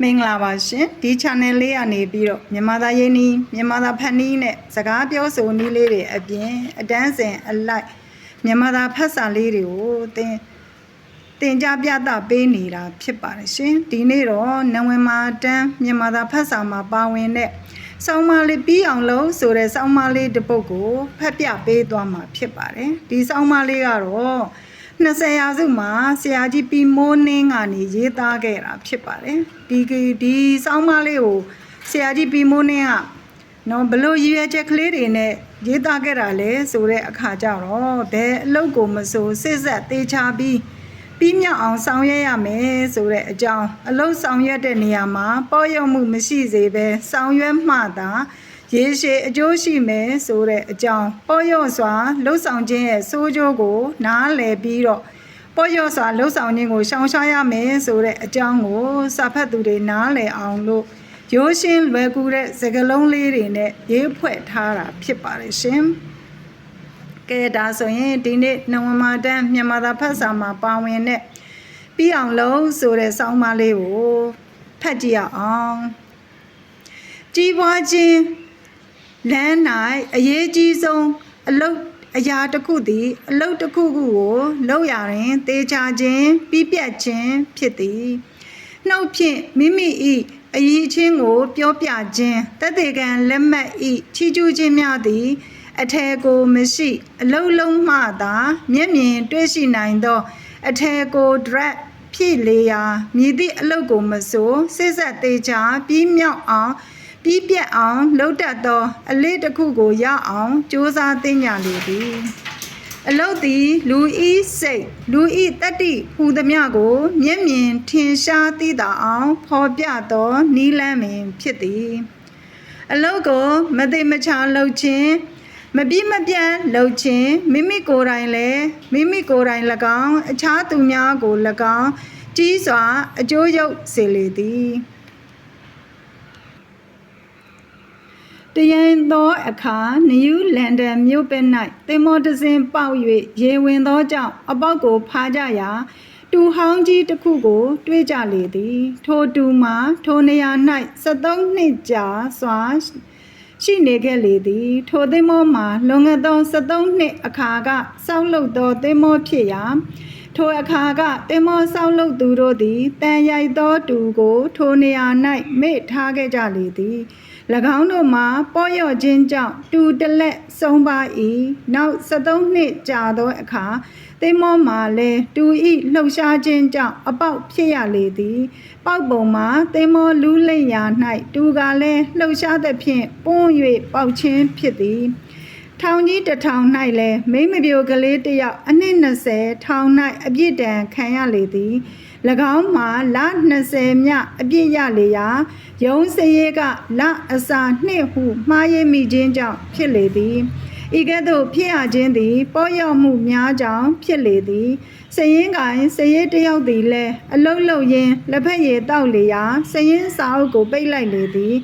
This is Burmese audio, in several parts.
မင်္ဂလာပါရှင်ဒီ channel လေးကနေပြီးတော့မြန်မာသားရင်းနှီးမြန်မာသားဖန်နီးနဲ့စကားပြောဆိုနည်းလေးတွေအပြင်အတန်းစင်အလိုက်မြန်မာသားဖတ်စာလေးတွေကိုသင်တင်ကြပြသပေးနေတာဖြစ်ပါတယ်ရှင်ဒီနေ့တော့နဝင်မာတန်းမြန်မာသားဖတ်စာမှာပါဝင်တဲ့ဆောင်းမလေးပြီးအောင်လို့ဆိုတဲ့ဆောင်းမလေးတစ်ပုဒ်ကိုဖတ်ပြပေးသွားမှာဖြစ်ပါတယ်ဒီဆောင်းမလေးကတော့ 20ရာစုမှာဆရာကြီးပီမိုးနှင်းကနေရေးသားခဲ့တာဖြစ်ပါတယ်ဒီဒီဆောင်းမလေးကိုဆရာကြီးပီမိုးနှင်းကနော်ဘလို့ရည်ရွယ်ချက်ကလေးတွေနဲ့ရေးသားခဲ့တာလဲဆိုတဲ့အခါကျတော့ဘယ်အလုပ်ကိုမဆိုစစ်ဆက်သေးချပြီးပြီးမြောက်အောင်ဆောင်ရွက်ရမယ်ဆိုတဲ့အကြောင်းအလုပ်ဆောင်ရွက်တဲ့နေရာမှာပေါ့ရုံမှုမရှိစေဘဲဆောင်ရွက်မှသာ ရေရှည်အကျိုးရှိမယ်ဆိုတဲ့အကြောင်းပေါ့ရော့စွာလှုပ်ဆောင်ခြင်းရဲ့စိုးကျိုးကိုနားလည်ပြီးတော့ပေါ့ရော့စွာလှုပ်ဆောင်ခြင်းကိုရှောင်ရှားရမယ်ဆိုတဲ့အကြောင်းကိုစာဖတ်သူတွေနားလည်အောင်လို့ရိုးရှင်းလွယ်ကူတဲ့စကားလုံးလေးတွေနဲ့ရေးဖွဲ့ထားတာဖြစ်ပါတယ်ရှင်။ကဲဒါဆိုရင်ဒီနေ့နဝမာတန်းမြန်မာသာဖတ်စာမှာပါဝင်တဲ့ပြီးအောင်လုံးဆိုတဲ့စောင်းမလေးကိုဖတ်ကြည့်ရအောင်။ကြီးပွားခြင်း လမ်း၌အရေးကြီးဆုံးအလုတ်အရာတစ်ခုသည် အလုတ်တစ်ခုခုကိုလုပ်ရရင်တေချာခြင်းပြီးပြတ်ခြင်းဖြစ်သည်နှုတ်ဖြင့်မိမိ၏အရေးချင်းကို ပြောပြခြင်းတသက်ခံလက်မှတ်၏ချီးကျူးခြင်းများသည် အထယ်ကိုမရှိ အလုတ်လုံးမှသာမျက်မြင်တွေ့ရှိနိုင်သော အထယ်ကို drag ဖြစ်လေရာမြည်သည့်အလုတ်ကိုမဆိုစစ်ဆက်သေးချာပြီးမြောက်အောင် ပြီးပြတ်အောင်လှုပ်တတ်သော အလေးတစ်ခုကိုရအောင်စ조사သိညာလေသည်အလုတ်သည်လူဤစိတ်လူဤတတ္တိဟူသည်မြကို မျက်မြင်ထင်ရှားသိတာအောင်ဖော်ပြသောနီးလန်းပင်ဖြစ်သည်အလုတ်ကိုမသိမချလှုပ်ခြင်းမပြည့်မပြတ်လှုပ်ခြင်းမိမိကိုယ်တိုင်လည်းမိမိကိုယ်တိုင်၎င်းအခြားသူများကို၎င်းကြီးစွာအကျိုးရုပ်စေလေသည် တရန်သောအခါနယူးလန်ဒန်မြို့ပဲ့၌တင်မောတစင်ပေါက်၍ရေဝင်သောကြောင့်အပေါက်ကိုဖားကြရာတူဟောင်းကြီးတစ်ခုကို တွေ့ကြလေသည် ထိုတူမှာထိုနေရာ၌73နှစ်ကြာစွာရှိနေခဲ့လေသည် ထိုသင်္ဘောမှာလွန်ခဲ့သော73နှစ်အခါကစောက်လုပ်သောသင်္ဘောဖြစ်ရာထိုအခါကတင်မောဆောက်လုပ်သူတို့သည်တန်ရိုက်သောတူကို ထိုနေရာ၌မေ့ထားခဲ့ကြလေသည်၎ င်းတို့မှာပေါ့ရော့ခြင်းကြောင့်တူတလက်ဆုံးပါ၏နောက်73နှစ်ကြာသောအခါတင်မောမှာလည်းတူဤလှုပ်ရှားခြင်းကြောင့်အပေါက်ဖြစ်ရလေသည် ပေါက်ပုံမှာတင်မောလူးလိမ့်ရာ၌တူကလည်းလှုပ်ရှားသဖြင့်ပွန်း၍ပေါက်ခြင်းဖြစ်သည်ထောင်ကြီးတစ်ထောင်၌လည်းမိမ့်မပြိုကလေးတစ်ယောက်အနှစ်20ထောင်၌အပြစ်ဒဏ်ခံရလေသည်၎ ၎င်းမှာလ20မြအပြည့်ရလေရာရုံးစရေကလအစာနှင့်ဟုမှားရမိခြင်းကြောင့်ဖြစ်လေသည်ဤကဲ့သို့ဖြစ်ရခြင်းသည် ပေါ်ရောက်မှုများကြောင့်ဖြစ်လေသည်စရင်ကိုင်စရဲတယောက်သည်လည်းအလုတ်လုတ်ရင်းလက်ဖက်ရည်တောက်လေရာစရင်စာအုပ်ကိုပိတ်လိုက်လေသည်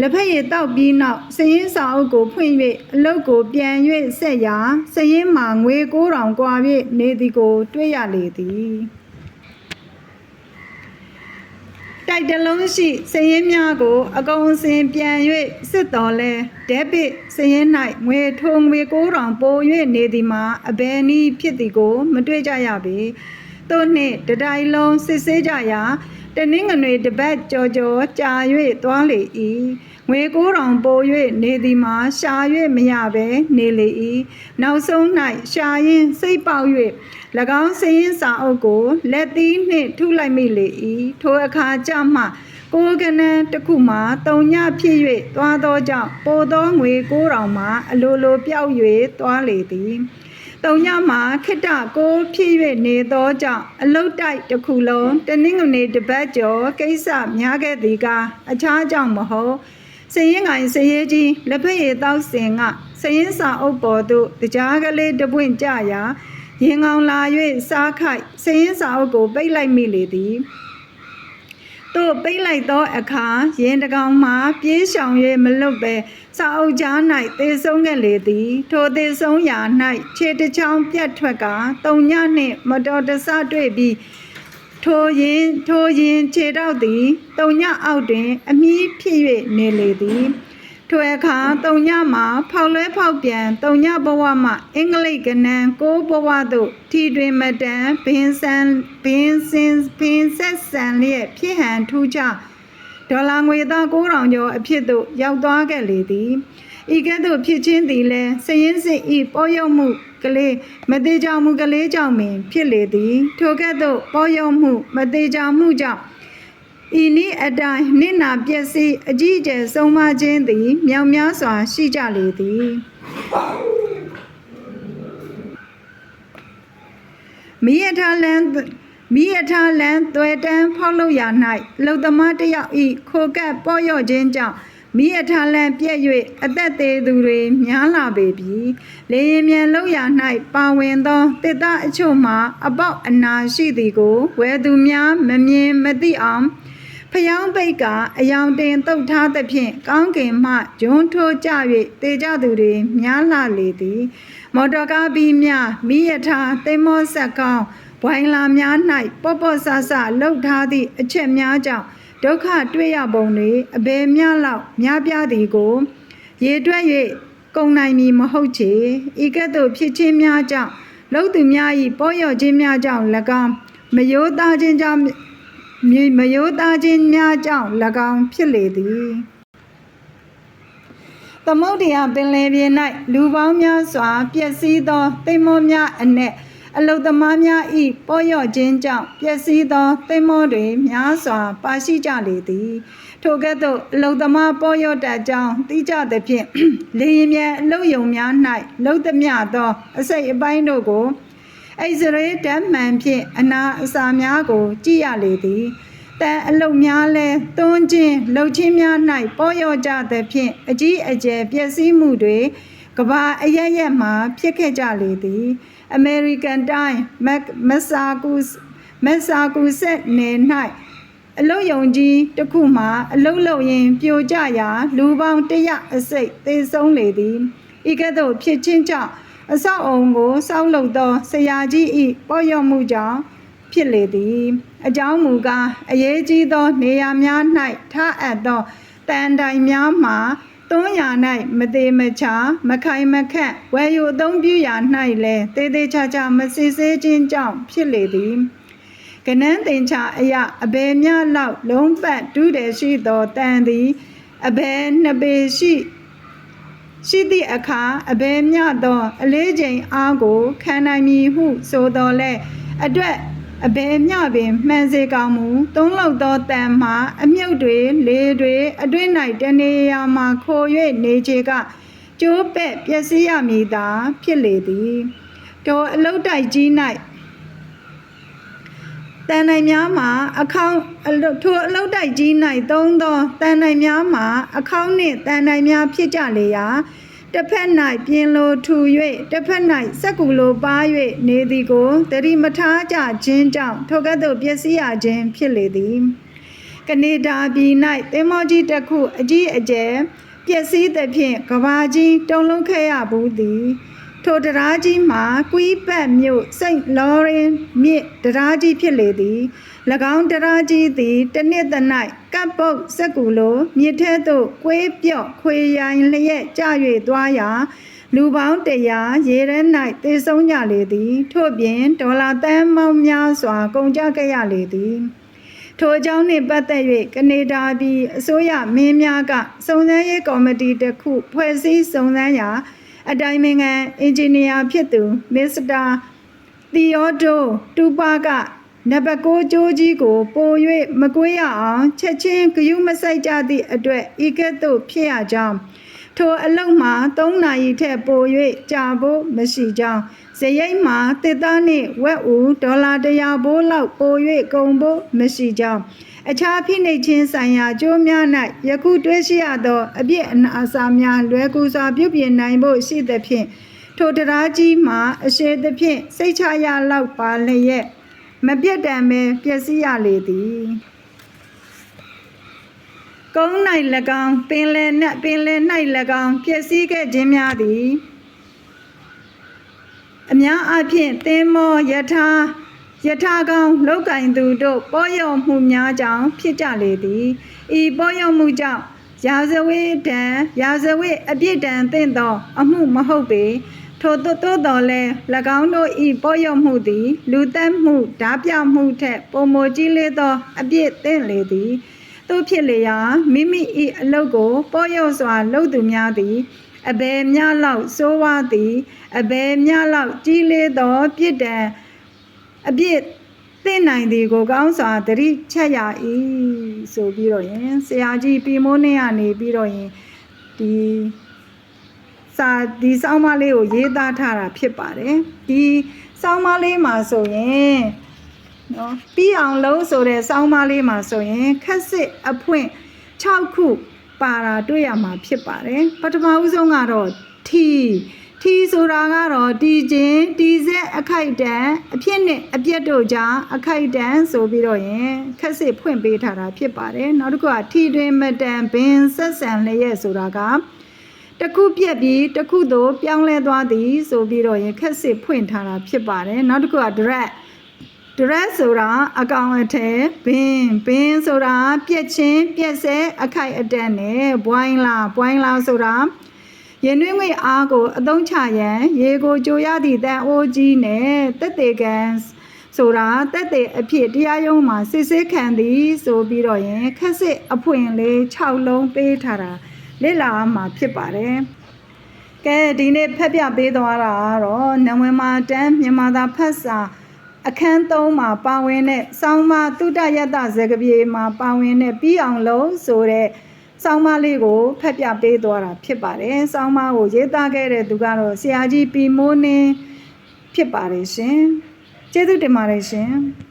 လက်ဖက်ရည်တောက်ပြီးနောက်စရင်စာအုပ်ကိုဖွင့်၍အလုတ်ကိုပြန်၍ဆက်ရာစရင်မှာငွေ9000ကျွာ၍နေသည်ကို တွေ့ရလေသည် တိုက်တလုံးရှိစရင်များကိုအကုန်စင်ပြန်၍စစ်တော်လဲဒက်ဘစ်စရင်၌ငွေထုံငွေ9000ပို၍နေသည်မှာအဘယ်နည်းဖြစ်သည်ကို မတွေ့ကြရပေသို့နှင့်တတိုင်လုံးစစ်ဆေးကြရာ တနင်္ဂနွေတပတ်ကြော်ကြော်ကြာ၍သွားလေ၏ငွေ9000ပို၍နေသည်မှာရှာ၍မရဘဲနေလေ၏နောက်ဆုံး၌ရှာရင်စိတ်ပေါက်၍၎င်းစရင်စာအုပ်ကိုလက်သီးနှင့်ထုလိုက်မိလေ၏ထိုအခါကျမှကိုကနန်းတစ်ခုမှာတုံညဖြစ်၍သွားသောကြောင့်ပိုသောငွေ9000မှာအလိုလိုပြောက်၍သွားလေသည် တုံညမှာခိတ္တကိုဖြစ်၍နေသောကြောင့်အလုတ်တိုက်တစ်ခုလုံးတနင်္ဂနွေတပတ်ကျော်ကိစ္စများခဲ့သည်ကအခြားကြောင့်မဟုတ်စရင်ကိုင်စရဲကြီးလက်ဖက်ရည်တောက်စင်ကစရင်စာအုပ်ပေါ်သို့တရားကလေးတပွင့်ကြရာရင်ကောင်လာ၍စားခိုက်စရင်စာအုပ်ကိုပိတ်လိုက်မိလေသည် သို့ပိတ်လိုက်သောအခါရင်တကောင်မှပြေးရှောင်၍မလွတ်ပဲစာအုပ်ကြား၌သေဆုံးခဲ့လေသည် ထိုသေဆုံးရာ၌ခြေတစ်ချောင်းပြတ်ထွက်ကတုံညနှင့်မတော်တဆတွေ့ပြီးထိုရင်ထိုရင်ခြေတော့သည်တုံညအောက်တွင် အမီးဖြစ်၍နေလေသည် ထိုအခါတုံညမှာဖောက်လွဲဖောက်ပြန်တုံညဘဝမှအင်္ဂလိပ်ကနန်းကိုဘဝသို့ထီတွင်မတန်ဘင်းဆန်ဘင်းစင်ဘင်းဆက်ဆန်လျက်ဖြစ်ဟန်ထူးခြားဒေါ်လာငွေသား9000ကျော်အဖြစ်သို့ရောက်သွားခဲ့လေသည်ဤကဲ့သို့ဖြစ်ချင်းသည်လည်းစရင်စစ်ဤပေါ်ရောက်မှုကလေးမသေးကြမှုကလေးကြောင့်ပင်ဖြစ်လေသည်ထိုကဲ့သို့ပေါ်ရောက်မှုမသေးကြမှုကြောင့် ဤနည်းအတိုင်းနိနာပျက်စီးအကြီးအကျယ်ဆုံးမခြင်းသည်မြောင်များစွာရှိကြလေသည်မိယထာလန်မိယထာလန်သွဲတန်းဖောက်လို့ရ၌လုံသမားတစ်ယောက်ဤခိုကပ်ပေါ်ရော့ခြင်းကြောင့်မိယထာလန်ပြည့်၍အသက်သေးသူတွေများလာပေပြီလေရင်မြန်လောက်ရ၌ပါဝင်သောတစ်သားအချို့မှာအပေါက်အနာရှိသည်ကိုဝဲသူများမမြင်မသိအောင် ဖျောင်းပိတ်ကအယောင်တင်တုတ်ထားသဖြင့်ကောင်းကင်မှဂျွန်းထိုးကြ၍တေကြသူတွေများလာလေသည်မော်တော်ကားပြီးများမိယထာသိမ်းမောဆက်ကောင်းဘွိုင်လာများ၌ပော့ပော့ဆဆလှုပ်ထားသည့်အချက်များကြောင့်ဒုက္ခတွေ့ရပုံတွေအဘယ်များလောက်များပြားသည်ကို ရေတွက်၍ကုံနိုင်မည်မဟုတ်ချေဤကဲ့သို့ဖြစ်ခြင်းများကြောင့်လှုပ်သူများ၏ပေါ်ရော့ခြင်းများကြောင့်၎င်းမယိုးသားခြင်းကြောင့် မြေမယိုးသားခြင်းများကြောင့်၎င်းဖြစ်လေသည်သမုဒ္ဒရာပင်လယ်ပြင်၌လူပေါင်းများစွာပျက်စီးသောသိမ္မောများအနက်အလုသမားများဤပေါ်ရော့ခြင်းကြောင့်ပျက်စီးသောသိမ္မောတွေများစွာပါရှိကြလေသည်ထိုကဲ့သို့အလုသမားပေါ်ရော့တတ်ကြောင်းသိကြသဖြင့်လေရင်မြန်အလုယုံများ၌လှုပ်သမျှသောအစိတ်အပိုင်းတို့ကို အိစရေဓမ္မှန်ဖြင့်အနာအစာများကို ကြည့်ရလေသည်တန်အလုတ်များလဲသွန်းခြင်းလှုပ်ခြင်းများ၌ပေါ်ရော့ကြသဖြင့်အကြီးအကျယ်ပျက်စီးမှုတွေကဘာအရရက်မှဖြစ်ခဲ့ကြလေသည်အမေရိကန်တိုင်းမက်ဆာကူမက်ဆာကူဆက်နယ်၌အလုတ်ယုံကြီးတစ်ခုမှအလုတ်လုံရင်ပြိုကျရာ လူပေါင်း100အစိတ်သေဆုံးလေသည်ဤကဲ့သို့ဖြစ်ခြင်းကြောင့် အဆောက်အုံကိုစောက်လုပ်သောဆရာကြီး၏ပေါ်ရောက်မှုကြောင့်ဖြစ်လေသည် အကြောင်းမူကားအရေးကြီးသော နေရာများ၌ထားအပ်သောတန်တိုင်များမှာသွန်းရာ၌မသေးမချာမခိုင်မခန့်ဝယ်ယူအသုံးပြုရာ၌လည်းတေးသေးချာချာမစစ်ဆေးခြင်းကြောင့်ဖြစ်လေသည်ကနန်းတင်ချာအယအဘယ်များလောက် လုံးပတ်တူးတယ်ရှိသောတန်သည်အဘယ်နှစ်ပေရှိ ရှိသည့်အခါအဘယ်မျှသော အလေးချိန်အားကိုခံနိုင်မည်ဟု ဆိုတော်လဲအတွက်အဘယ်မျှပင်မှန်စေကောင်းမူသုံးလောက်သောတန်မှာအမြုပ်တွေလေတွေအတွင်း၌တနေရာမှာခို၍နေချေကကျိုးပဲ့ပျက်စီးရမည်သာဖြစ်လေသည်တောအလုတ်တိုက်ကြီး၌ တန်နိုင်များမှာအခေါင်းအလုတ်ထိုအလုတ်တိုက်ကြီး၌သုံးသောတန်နိုင်များမှာအခေါင်းနှင့်တန်နိုင်များဖြစ်ကြလေရာတစ်ဖက်၌ပြင်းလိုထူ၍တစ်ဖက်၌စက်ကူလိုပါ၍နေသည်ကိုတတိမထားကြခြင်းကြောင့်ထိုကဲ့သို့ပျက်စီးရခြင်းဖြစ်လေသည်ကနေဒါပြည်၌သင်္ဘောကြီးတစ်ခုအကြီးအကျယ်ပျက်စီးသဖြင့်ကဘာကြီးတုံလုံးခဲ့ရဘူးသည် ထိုတရားကြီးမှာကွီးပတ်မြို့စိန့်လော်ရင်မြစ်တရားကြီးဖြစ်လေသည်၎င်းတရားကြီးသည်တစ်နှစ်သ၌ကပ်ပုတ်စက်ကူလိုမြစ်ထဲသို့ကွေးပြော့ခွေရိုင်လျက်ကျ၍သွားရာလူပေါင်းတရာရေထဲ၌သေဆုံးကြလေသည် ထို့ပြင်ဒေါ်လာသန်းပေါင်းများစွာကုန်ကျခဲ့ရလေသည်ထိုအကြောင်းနှင့်ပတ်သက်၍ကနေဒါပြည်အစိုးရမင်းများကစုံစမ်းရေးကော်မတီတစ်ခုဖွဲ့စည်းစုံစမ်းရာ အတိုင်ပင်ခံအင်ဂျင်နီယာဖြစ်သူမစ္စတာသီယိုဒိုတူပါကနံပါတ်6ကျိုးကြီးကိုပို၍မကွေးရအောင်ချက်ချင်းဂယုမဆိုင်ကြသည့်အတွက်ဤကဲ့သို့ဖြစ်ရကြောင်း ထိုအလုံမှာ3နာရီထက်ပို၍ကြာဖို့မရှိကြောင်းဇရိတ်မှာတစ်သားနှင့်ဝက်ဦးဒေါ်လာ100ဘိုးလောက်ပို၍ကုန်ဖို့မရှိကြောင်းအခြားဖိနှိပ်ခြင်းဆိုင်ရာကြိုးများ၌ယခုတွေ့ရှိရသောအပြစ်အနာအစာများလွယ်ကူစွာပြုပြင်နိုင်ဖို့ရှိသဖြင့်ထိုတရားကြီးမှာအရှိသဖြင့်စိတ်ချရလောက်ပါလျက်မပြတ်တမ်းပဲပျက်စီးရလေသည် ကုန်း၌၎င်းပင်လယ်၌ပင်လယ်၌၎င်းပျက်စီးခဲ့ခြင်းများသည်အများအားဖြင့်သင်္မောယထာယထာကောင်လောက်ကင်သူတို့ပေါ်ယောမှုများကြောင့်ဖြစ်ကြလေသည်ဤပေါ်ယောမှုကြောင့်ရာဇဝေတံရာဇဝေအပြစ်ဒဏ်သင့်သော အမှုမဟုတ်ပေထို့သို့သို့တော်လဲ၎င်းတို့ဤပေါ်ယောမှုသည် လူသက်မှုဓာပြောက်မှုထက်ပုံမကြီးလေးသော အပြစ်သင့်လေသည် သို့ဖြစ်လေရာမိမိဤအလုတ်ကိုပေါ်ယောစွာလုပ်သူများသည်အဘယ်များလောက်စိုးဝါသည်အဘယ်များလောက်ကြီးလေးသောပြစ်ဒဏ်အပြစ်သိနိုင်သည်ကိုကောင်းစွာသတိချက်ရ၏ဆိုပြီးတော့ရင်ဆရာကြီးပြီမိုးနေရနေပြီးတော့ရင်ဒီစာဒီစောင်းမလေးကိုရေးသားထားတာဖြစ်ပါတယ်ဒီစောင်းမလေးမှာဆိုရင် နော်ပြီးအောင်လုံးဆိုတဲ့စောင်းမလေးမှာဆိုရင်ခက်စစ်အဖွင့်6ခုပါတာတွေ့ရမှာဖြစ်ပါတယ်ပထမဦးဆုံးကတော့ထီထီဆိုတာကတော့တီချင်းတီဆက်အခိုက်တန်အဖြစ်နဲ့အပြက်တို့ကြားအခိုက်တန်ဆိုပြီးတော့ရင်ခက်စစ်ဖွင့်ပေးထားတာဖြစ်ပါတယ်နောက်တစ်ခုကထီတွင်မတန်ဘင်ဆက်ဆံလျက်ဆိုတာကတစ်ခုပြက်ပြီးတစ်ခုသို့ပြောင်းလဲသွားသည်ဆိုပြီးတော့ရင်ခက်စစ်ဖွင့်ထားတာဖြစ်ပါတယ်နောက်တစ်ခုက direct direct ဆိုတာအကောင်အထည်ဘင်းဘင်းဆိုတာပြက်ချင်းပြက်ဆဲအခိုက်အတန့်နဲ့ဘွိုင်းလာဘွိုင်းလာဆိုတာရင်တွင်းငွေအားကိုအသုံးချရန်ရေကိုကြိုရသည့်တန်အိုးကြီးနဲ့တက်တေကန်ဆိုတာတက်တေအဖြစ်တရားရုံးမှာစစ်ဆေးခံသည်ဆိုပြီးတော့ရင်ခက်စစ်အဖွင့်လေး6လုံးပေးထားတာလေ့လာမှာဖြစ်ပါတယ်ကဲဒီနေ့ဖက်ပြပေးသွားတာကတော့နဝမာတန်းမြန်မာသာဖတ်စာ အခန်း3မှာပါဝင်တဲ့စောင်းမတုဒ္ဒယတ္တဇဂပြေမှာပါဝင်တဲ့ပြီးအောင်လုံးဆိုတဲ့စောင်းမလေးကိုဖတ်ပြပေးသွားတာဖြစ်ပါတယ်။စောင်းမကိုရေးသားခဲ့တဲ့သူကတော့ဆရာကြီးပီမိုးနင်းဖြစ်ပါတယ်ရှင်။ကျေးဇူးတင်ပါတယ်ရှင်။